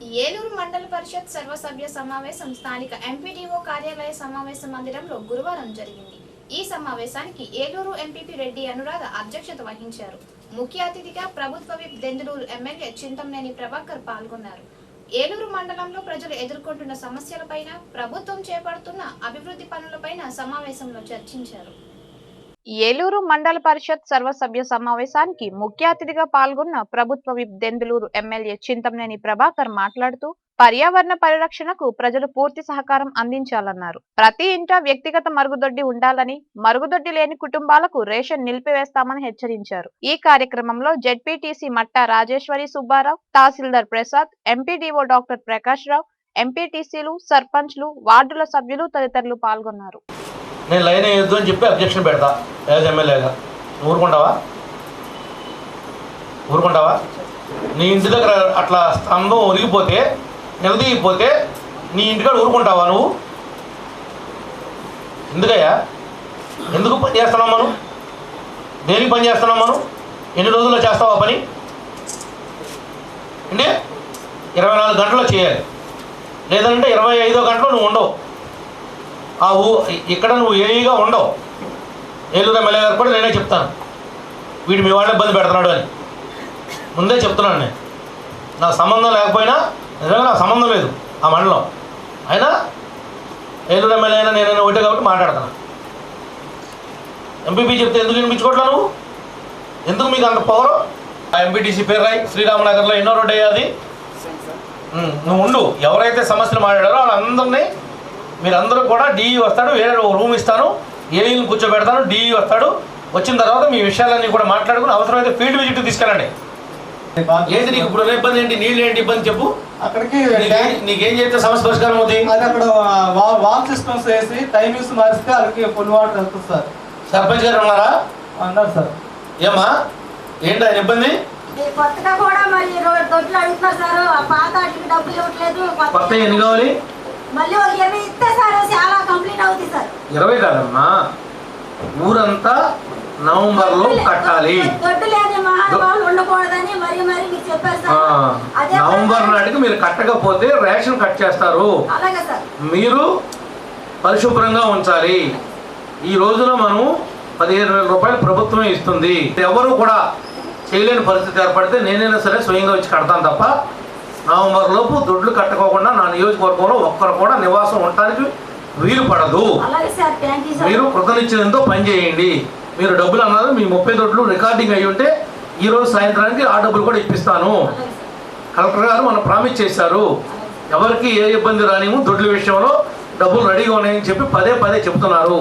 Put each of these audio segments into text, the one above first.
ఏలూరు మండల పరిషత్ సర్వసభ్య సమావేశం స్థానిక ఎంపీడీఓ కార్యాలయ సమావేశ మందిరంలో గురువారం జరిగింది. ఈ సమావేశానికి ఏలూరు ఎంపీపీ రెడ్డి అనురాధ అధ్యక్షత వహించారు. ముఖ్య అతిథిగా ప్రభుత్వ విప్ దెందులూరు ఎమ్మెల్యే చింతంనేని ప్రభాకర్ పాల్గొన్నారు. ఏలూరు మండలంలో ప్రజలు ఎదుర్కొంటున్న సమస్యలపైన ప్రభుత్వం చేపడుతున్న అభివృద్ధి పనులపైన సమావేశంలో చర్చించారు. ఏలూరు మండల పరిషత్ సర్వసభ్య సమావేశానికి ముఖ్య అతిథిగా పాల్గొన్న ప్రభుత్వ విప్ దెందులూరు ఎమ్మెల్యే చింతమనేని ప్రభాకర్ మాట్లాడుతూ పర్యావరణ పరిరక్షణకు ప్రజలు పూర్తి సహకారం అందించాలన్నారు. ప్రతి ఇంట వ్యక్తిగత మరుగుదొడ్డి ఉండాలని మరుగుదొడ్డి లేని కుటుంబాలకు రేషన్ నిలిపివేస్తామని హెచ్చరించారు. ఈ కార్యక్రమంలో ZPTC Matta Rajeswari Subbarao tahsildar Prasad MPDO doctor Prakash Rao ఎంపీటీసీలు సర్పంచ్లు వార్డుల సభ్యులు తదితరులు పాల్గొన్నారు. నేను లైన్ వేయొద్దు అని చెప్పి అబ్జెక్షన్ పెడతా యాజ్ ఎమ్మెల్యేగా. ఊరుకుంటావా? ఊరుకుంటావా? నీ ఇంటి దగ్గర అట్లా స్తంభం ఒరిగిపోతే నిలదీగిపోతే నీ ఇంటికాడ ఊరుకుంటావా నువ్వు? ఎందుకయ్యా? ఎందుకు పని చేస్తున్నావు మనం? దేనికి పని చేస్తున్నాం మనం? ఎన్ని రోజుల్లో చేస్తావా పని? అంటే ఇరవై నాలుగు గంటల్లో చేయాలి. లేదంటే ఇరవై ఐదో గంటలో నువ్వు ఉండవు. ఆ ఊ ఇక్కడ నువ్వు ఏఈగా ఉండవు. ఏలూరు ఎమ్మెల్యే గారు కూడా నేనే చెప్తాను. వీడు మీ వాళ్ళని ఇబ్బంది పెడుతున్నాడు అని. ముందే చెప్తున్నాను నేను. నాకు సంబంధం లేకపోయినా నిజంగా నాకు సంబంధం లేదు ఆ మండలం. అయినా ఏలూరు ఎమ్మెల్యే అయినా నేనైనా ఒకటే కాబట్టి మాట్లాడుతున్నాను ఎంపీపీ చెప్తే ఎందుకు వినిపించుకోవట్లా నువ్వు? ఎందుకు మీకు అంత పవర్? ఆ ఎంపీటీసీ పేరు రాయి. శ్రీరామనగర్లో ఎన్నో రోడ్ అయ్యాది నువ్వు ఉండు. ఎవరైతే సమస్యలు మాట్లాడారో వాళ్ళందరినీ మీరందరూ కూడా డిఈ వస్తాడు వేరే ఒక రూమ్ ఇస్తాను ఏఈని కూర్చోబెడతాను డిఈ వస్తాడు. వచ్చిన తర్వాత మీ విషయాలన్నీ కూడా మాట్లాడుకుని అవసరమైతే ఫీల్డ్ విజిట్ తీసుకెళ్ళండి. ఏంటి నీకు ఇప్పుడు ఇబ్బంది ఏంటి నీళ్ళు ఏంటి ఇబ్బంది చెప్పు. అక్కడికి నీకే- చేస్తే సమస్య పరిష్కారం అవుతాయి అది అక్కడ వా- వాల్ సిస్టమ్స్ వేసి టైమింగ్స్ మారిస్తే వాళ్ళకి ఫుల్ వాటర్ వెళ్తుంది సార్. సర్పంచ్ గారు ఉన్నారా? అన్నారు సార్. ఏమ్మా? ఏంటి ఆయన ఇబ్బంది? కొత్తగా కూడా మళ్ళీ రో- దొడ్లు అడుగుతున్నారు సార్. ఆ పాత డబ్బులు ఇవ్వట్లేదు. కొత్త- కొత్త ఎన్ని కావాలి? మళ్ళీ ఒక ఇరవై ఇస్తే సార్ చాలా కంప్లీట్ అవుతుంది సార్. ఇరవై కాదమ్మా. ఊరంతా కట్టాలి. ఆ, సార్. అదే నవంబర్ నాటికి మీరు కట్టకపోతే రేషన్ కట్ చేస్తారు. మీరు పరిశుభ్రంగా ఉంచాలి. ఈ రోజున మనం పదిహేను వేల రూపాయలు ప్రభుత్వమే ఇస్తుంది. ఎవరు కూడా చేయలేని పరిస్థితి ఏర్పడితే నేనైనా సరే స్వయంగా వచ్చి కడతాను తప్ప నవంబర్ లోపు దొడ్లు కట్టుకోకుండా నా నియోజకవర్గంలో ఒక్కరు కూడా నివాసం ఉండటానికి వీలు పడదు. మీరు కృతనిశ్చయంతో పని చేయండి. మీరు డబ్బులు అన్నారు మీ ముప్పై దొడ్లు రికార్డింగ్ అయి ఉంటే ఈ రోజు సాయంత్రానికి ఆ డబ్బులు కూడా ఇప్పిస్తాను. కలెక్టర్ గారు మనం ప్రామిస్ చేశారు. ఎవరికి ఏ ఇబ్బంది రానిము దొడ్ల విషయంలో డబ్బులు రెడీగా ఉన్నాయని చెప్పి పదే పదే చెప్తున్నారు.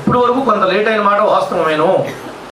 ఇప్పుడు వరకు కొంత లేట్ అయిన మాట వాస్తవమేను.